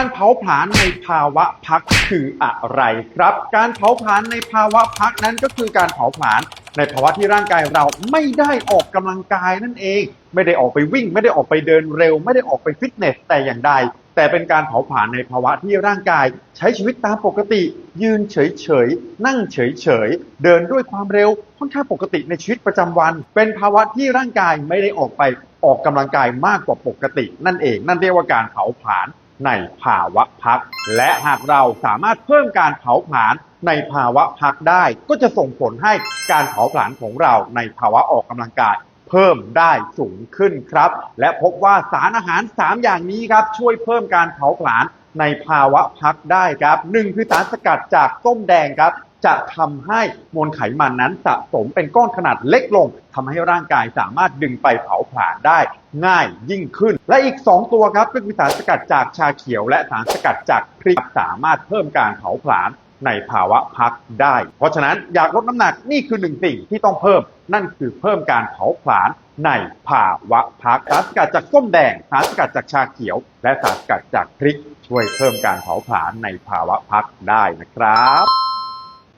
การเผาผลาญในภาวะพักคืออะไรครับ การเผาผลาญในภาวะพักนั้นก็คือการเผาผลาญในภาวะที่ร่างกายเราไม่ได้ออกกำลังกายนั่นเอง ไม่ได้ออกไปวิ่ง ไม่ได้ออกไปเดินเร็ว ไม่ได้ออกไปฟิตเนสแต่อย่างใดแต่เป็นการเผาผลาญในภาวะที่ร่างกาย ใช้ชีวิตตามปกติ ยืนเฉยๆ นั่งเฉยๆ เดินด้วยความเร็วค่อนข้างปกติในชีวิตประจำวัน เป็นภาวะที่ร่างกายไม่ได้ออกไปออกกำลังกายมากกว่าปกติ นั่นเองนั่นเรียกว่าการเผาผลาญ ในภาวะพัก และหากเราสามารถเพิ่มการเผาผลาญในภาวะพักได้ ก็จะส่งผลให้การเผาผลาญของเราในภาวะออกกำลังกายเพิ่มได้สูงขึ้นครับ และพบว่าสารอาหาร 3 อย่างนี้ครับ ช่วยเพิ่มการเผาผลาญในภาวะพักได้ครับหนึ่งคือสารสกัดจากส้มแดงครับ จะทำให้มวลไขมันนั้นสะสมเป็นก้อนขนาดเล็กลงทำให้ร่างกายสามารถดึงไปเผาผลาญได้ง่ายยิ่งขึ้น และอีก 2 ตัวครับก็คือสารสกัดจากชาเขียว และสารสกัดจากพริกสามารถเพิ่มการเผาผลาญในภาวะพักได้ เพราะฉะนั้นอยากลดน้ำหนักนี่คือหนึ่งสิ่งที่ต้องเพิ่ม นั่นคือเพิ่มการเผาผลาญในภาวะพักสารสกัดจากส้มแดงสารสกัดจากชาเขียว และสารสกัดจากพริก ช่วยเพิ่มการเผาผลาญในภาวะพักได้นะครับ